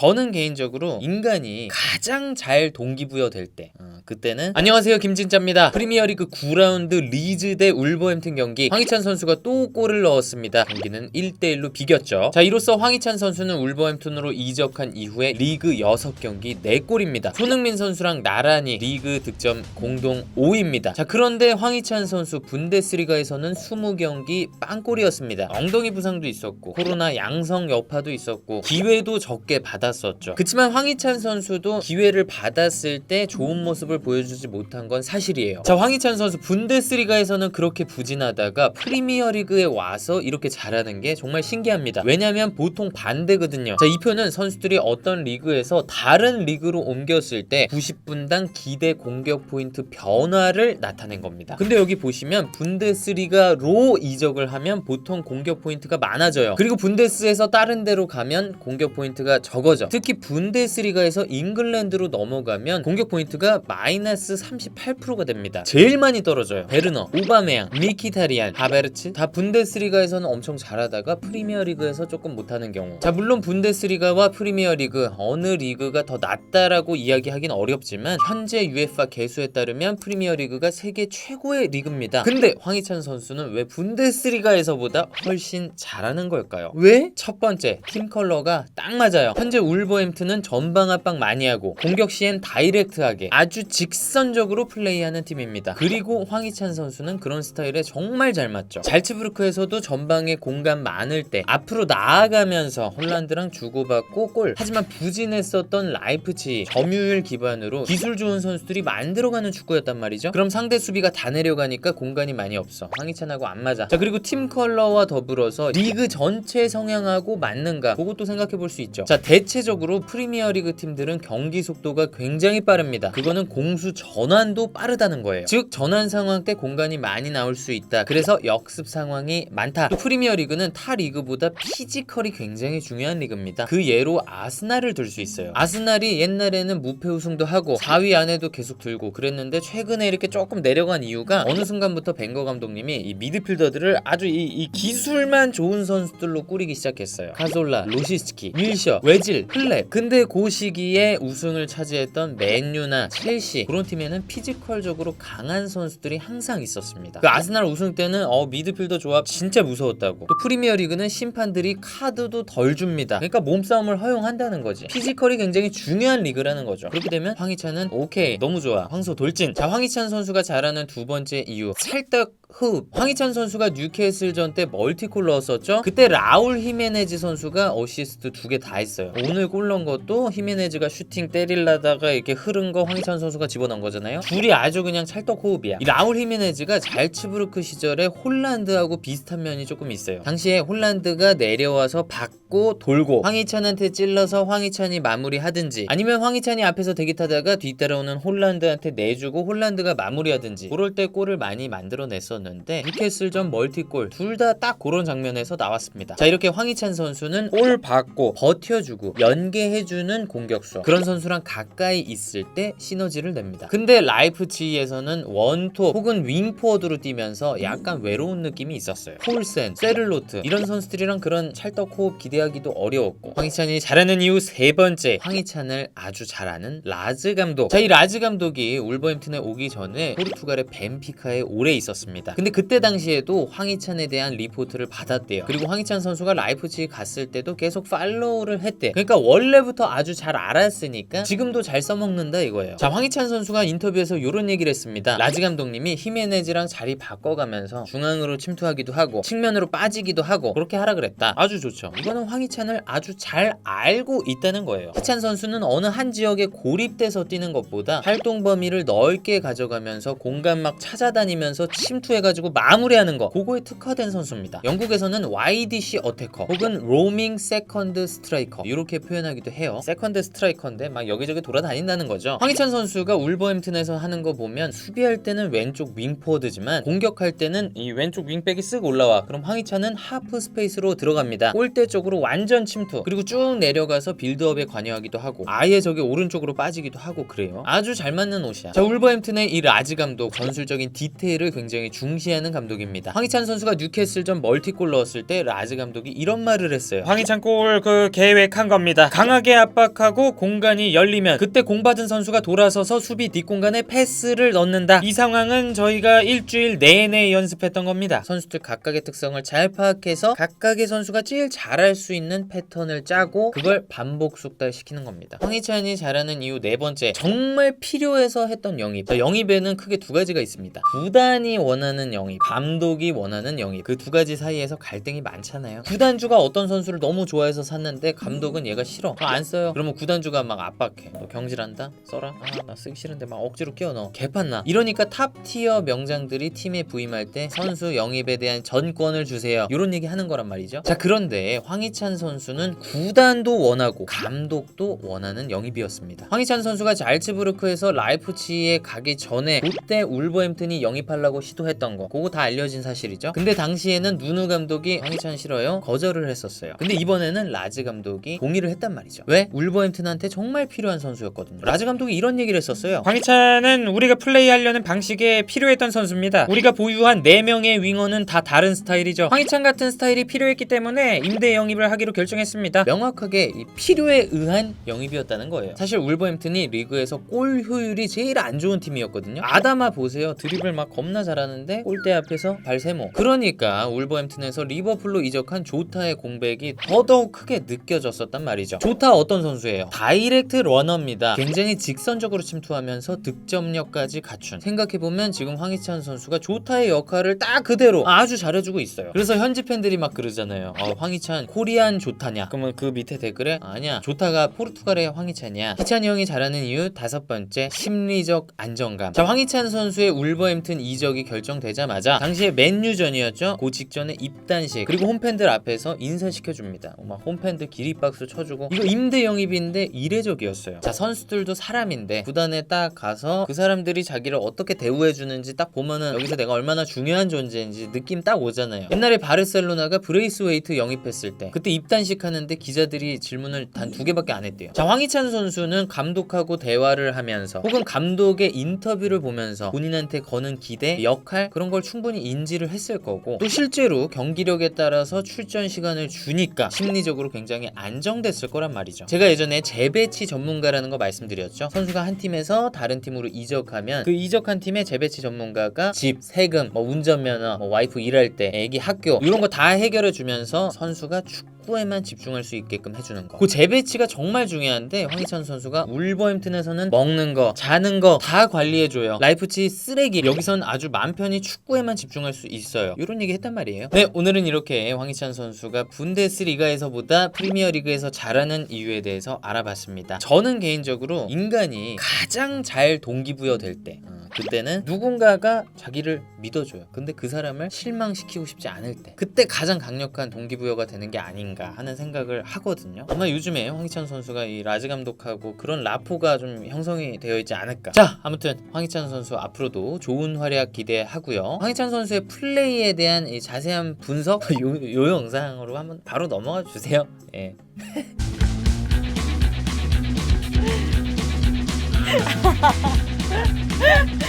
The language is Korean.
저는 개인적으로 인간이 가장 잘 동기부여 될 때 어, 그때는 안녕하세요 김진짜입니다. 프리미어리그 9라운드 리즈 대 울버햄튼 경기. 황희찬 선수가 또 골을 넣었습니다. 경기는 1대1로 비겼죠. 자 이로써 황희찬 선수는 울버햄튼으로 이적한 이후에 리그 6경기 4골입니다. 손흥민 선수랑 나란히 리그 득점 공동 5위입니다. 자 그런데 황희찬 선수 분데스리가에서는 20경기 빵골이었습니다. 엉덩이 부상도 있었고 코로나 양성 여파도 있었고 기회도 적게 받았 었죠. 그치만 황희찬 선수도 기회를 받았을 때 좋은 모습을 보여주지 못한 건 사실이에요. 자 황희찬 선수 분데스리가에서는 그렇게 부진하다가 프리미어리그에 와서 이렇게 잘하는 게 정말 신기합니다. 왜냐면 보통 반대거든요. 자 이 표는 선수들이 어떤 리그에서 다른 리그로 옮겼을 때 90분당 기대 공격 포인트 변화를 나타낸 겁니다. 근데 여기 보시면 분데스리가로 이적을 하면 보통 공격 포인트가 많아져요. 그리고 분데스에서 다른 데로 가면 공격 포인트가 적어져 특히 분데스리가에서 잉글랜드로 넘어가면 공격 포인트가 마이너스 38%가 됩니다. 제일 많이 떨어져요. 베르너, 오바메양, 미키타리안, 하베르츠. 다 분데스리가에서는 엄청 잘하다가 프리미어리그에서 조금 못하는 경우. 자 물론 분데스리가와 프리미어리그 어느 리그가 더 낫다라고 이야기하긴 어렵지만 현재 UEFA 개수에 따르면 프리미어리그가 세계 최고의 리그입니다. 근데 황희찬 선수는 왜 분데스리가에서보다 훨씬 잘하는 걸까요? 왜? 첫 번째 팀 컬러가 딱 맞아요. 현재 울버햄튼은 전방 압박 많이 하고 공격 시엔 다이렉트하게 아주 직선적으로 플레이하는 팀입니다. 그리고 황희찬 선수는 그런 스타일에 정말 잘 맞죠. 잘츠부르크에서도 전방에 공간 많을 때 앞으로 나아가면서 홀란드랑 주고받고 골 하지만 부진했었던 라이프치 점유율 기반으로 기술 좋은 선수들이 만들어가는 축구였단 말이죠. 그럼 상대 수비가 다 내려가니까 공간이 많이 없어. 황희찬하고 안 맞아. 자 그리고 팀 컬러와 더불어서 리그 전체 성향하고 맞는가 그것도 생각해 볼 수 있죠. 자 대체 적으로 프리미어리그 팀들은 경기 속도가 굉장히 빠릅니다. 그거는 공수 전환도 빠르다는 거예요. 즉 전환 상황 때 공간이 많이 나올 수 있다. 그래서 역습 상황이 많다. 또 프리미어리그는 타 리그보다 피지컬이 굉장히 중요한 리그입니다. 그 예로 아스날을 들 수 있어요. 아스날이 옛날에는 무패 우승도 하고 4위 안에도 계속 들고 그랬는데 최근에 이렇게 조금 내려간 이유가 어느 순간부터 벵거 감독님이 이 미드필더들을 아주 이, 이 기술만 좋은 선수들로 꾸리기 시작했어요. 카솔라, 로시스키, 윌셔, 웨질, 플랩 근데 그 시기에 우승을 차지했던 맨유나 첼시 그런 팀에는 피지컬적으로 강한 선수들이 항상 있었습니다. 그 아스날 우승 때는 어 미드필더 조합 진짜 무서웠다고. 또 프리미어리그는 심판들이 카드도 덜 줍니다. 그러니까 몸싸움을 허용한다는 거지. 피지컬이 굉장히 중요한 리그라는 거죠. 그렇게 되면 황희찬은 오케이 너무 좋아. 황소 돌진. 자 황희찬 선수가 잘하는 두 번째 이유. 찰떡 흡 황희찬 선수가 뉴캐슬전 때 멀티골 넣었었죠? 그때 라울 히메네즈 선수가 어시스트 두 개 다 했어요. 오늘 골 넣은 것도 히메네즈가 슈팅 때릴라다가 이렇게 흐른 거 황희찬 선수가 집어넣은 거잖아요? 둘이 아주 그냥 찰떡 호흡이야. 이 라울 히메네즈가 잘츠부르크 시절에 홀란드하고 비슷한 면이 조금 있어요. 당시에 홀란드가 내려와서 받고 돌고 황희찬한테 찔러서 황희찬이 마무리하든지 아니면 황희찬이 앞에서 대기 타다가 뒤따라오는 홀란드한테 내주고 홀란드가 마무리하든지 그럴 때 골을 많이 만들어냈었는데 뉴캐슬전 멀티골 둘 다 딱 그런 장면에서 나왔습니다. 자 이렇게 황희찬 선수는 골 받고 버텨주고 연계해주는 공격수. 그런 선수랑 가까이 있을 때 시너지를 냅니다. 근데 라이프치히에서는 원톱 혹은 윙포워드로 뛰면서 약간 외로운 느낌이 있었어요. 폴센, 세를로트 이런 선수들이랑 그런 찰떡 호흡 기대하기도 어려웠고 황희찬이 잘하는 이유 세 번째 황희찬을 아주 잘 아는 라즈 감독. 자 이 라즈 감독이 울버햄튼에 오기 전에 포르투갈의 벤피카에 오래 있었습니다 근데 그때 당시에도 황희찬에 대한 리포트를 받았대요. 그리고 황희찬 선수가 라이프치히 갔을 때도 계속 팔로우를 했대. 그러니까 원래부터 아주 잘 알았으니까 지금도 잘 써먹는다 이거예요. 자 황희찬 선수가 인터뷰에서 이런 얘기를 했습니다. 라즈 감독님이 히메네즈랑 자리 바꿔가면서 중앙으로 침투하기도 하고 측면으로 빠지기도 하고 그렇게 하라 그랬다. 아주 좋죠. 이거는 황희찬을 아주 잘 알고 있다는 거예요. 희찬 선수는 어느 한 지역에 고립돼서 뛰는 것보다 활동 범위를 넓게 가져가면서 공간 막 찾아다니면서 침투 해가지고 마무리하는 거. 그거에 특화된 선수입니다. 영국에서는 YDC 어태커 혹은 로밍 세컨드 스트라이커. 이렇게 표현하기도 해요. 세컨드 스트라이커인데 막 여기저기 돌아다닌다는 거죠. 황희찬 선수가 울버햄튼에서 하는 거 보면 수비할 때는 왼쪽 윙포워드지만 공격할 때는 이 왼쪽 윙백이 쓱 올라와. 그럼 황희찬은 하프 스페이스로 들어갑니다. 골대 쪽으로 완전 침투. 그리고 쭉 내려가서 빌드업에 관여하기도 하고 아예 저기 오른쪽으로 빠지기도 하고 그래요. 아주 잘 맞는 옷이야. 자 울버햄튼의 이 라즈 감독. 전술적인 디테일을 굉장히 중요하게 중시하는 감독입니다. 황희찬 선수가 뉴캐슬전 멀티골 넣었을 때 라즈 감독이 이런 말을 했어요. 황희찬 골 그 계획한 겁니다. 강하게 압박하고 공간이 열리면 그때 공 받은 선수가 돌아서서 수비 뒷공간에 패스를 넣는다. 이 상황은 저희가 일주일 내내 연습했던 겁니다. 선수들 각각의 특성을 잘 파악해서 각각의 선수가 제일 잘할 수 있는 패턴을 짜고 그걸 반복 숙달시키는 겁니다. 황희찬이 잘하는 이유 네 번째 정말 필요해서 했던 영입. 자, 영입에는 크게 두 가지가 있습니다. 구단이 원하는 영입, 감독이 원하는 영입. 그 두 가지 사이에서 갈등이 많잖아요. 구단주가 어떤 선수를 너무 좋아해서 샀는데 감독은 얘가 싫어. 안 써요. 그러면 구단주가 막 압박해. 너 경질한다? 써라. 아, 나 쓰기 싫은데 막 억지로 끼워 넣어. 개판나. 이러니까 탑 티어 명장들이 팀에 부임할 때 선수 영입에 대한 전권을 주세요. 이런 얘기 하는 거란 말이죠. 자, 그런데 황희찬 선수는 구단도 원하고 감독도 원하는 영입이었습니다. 황희찬 선수가 잘츠부르크에서 라이프치히에 가기 전에 롯데 울버햄튼이 영입하려고 시도했던 거. 그거 다 알려진 사실이죠. 근데 당시에는 누누 감독이 황희찬 싫어요. 거절을 했었어요. 근데 이번에는 라즈 감독이 동의를 했단 말이죠. 왜? 울버햄튼한테 정말 필요한 선수였거든요. 라즈 감독이 이런 얘기를 했었어요. 황희찬은 우리가 플레이하려는 방식에 필요했던 선수입니다. 우리가 보유한 4명의 윙어는 다 다른 스타일이죠. 황희찬 같은 스타일이 필요했기 때문에 임대 영입을 하기로 결정했습니다. 명확하게 이 필요에 의한 영입이었다는 거예요. 사실 울버햄튼이 리그에서 골 효율이 제일 안 좋은 팀이었거든요. 아다마 보세요. 드리블 막 겁나 잘하는데 골대 앞에서 발세모. 그러니까 울버햄튼에서 리버풀로 이적한 조타의 공백이 더더욱 크게 느껴졌었단 말이죠. 조타 어떤 선수예요? 다이렉트 러너입니다. 굉장히 직선적으로 침투하면서 득점력까지 갖춘. 생각해보면 지금 황희찬 선수가 조타의 역할을 딱 그대로 아주 잘해주고 있어요. 그래서 현지 팬들이 막 그러잖아요. 어, 황희찬 코리안 조타냐? 그러면 그 밑에 댓글에 아니야 조타가 포르투갈의 황희찬이야. 희찬이 형이 잘하는 이유 다섯 번째 심리적 안정감. 자 황희찬 선수의 울버햄튼 이적이 결정 되자마자 당시에 맨유전이었죠. 그 직전에 입단식 그리고 홈팬들 앞에서 인사시켜 줍니다. 막 홈팬들 기립박수 쳐주고 이거 임대 영입인데 이례적이었어요. 자 선수들도 사람인데 구단에 딱 가서 그 사람들이 자기를 어떻게 대우해 주는지 딱 보면은 여기서 내가 얼마나 중요한 존재인지 느낌 딱 오잖아요. 옛날에 바르셀로나가 브레이스 웨이트 영입했을 때 그때 입단식 하는데 기자들이 질문을 단 두 개밖에 안 했대요. 자 황희찬 선수는 감독하고 대화를 하면서 혹은 감독의 인터뷰를 보면서 본인한테 거는 기대, 역할 그런 걸 충분히 인지를 했을 거고 또 실제로 경기력에 따라서 출전 시간을 주니까 심리적으로 굉장히 안정됐을 거란 말이죠. 제가 예전에 재배치 전문가라는 거 말씀드렸죠. 선수가 한 팀에서 다른 팀으로 이적하면 그 이적한 팀의 재배치 전문가가 집, 세금, 뭐 운전면허, 뭐 와이프 일할 때, 애기 학교 이런 거 다 해결해 주면서 선수가 축 구에만 집중할 수 있게끔 해주는 거. 그 재배치가 정말 중요한데 황희찬 선수가 울버햄튼에서는 먹는 거, 자는 거 다 관리해줘요. 라이프치 쓰레기 여기선 아주 맘 편히 축구에만 집중할 수 있어요. 이런 얘기 했단 말이에요. 네 오늘은 이렇게 황희찬 선수가 분데스리가에서보다 프리미어리그에서 잘하는 이유에 대해서 알아봤습니다. 저는 개인적으로 인간이 가장 잘 동기부여될 때. 어, 그때는 누군가가 자기를 믿어줘요. 근데 그 사람을 실망시키고 싶지 않을 때. 그때 가장 강력한 동기부여가 되는 게 아닌가 하는 생각을 하거든요. 아마 요즘에 황희찬 선수가 이 라즈 감독하고 그런 라포가 좀 형성이 되어 있지 않을까. 자, 아무튼 황희찬 선수 앞으로도 좋은 활약 기대하고요. 황희찬 선수의 플레이에 대한 이 자세한 분석 요, 요 영상으로 한번 바로 넘어가 주세요. 예.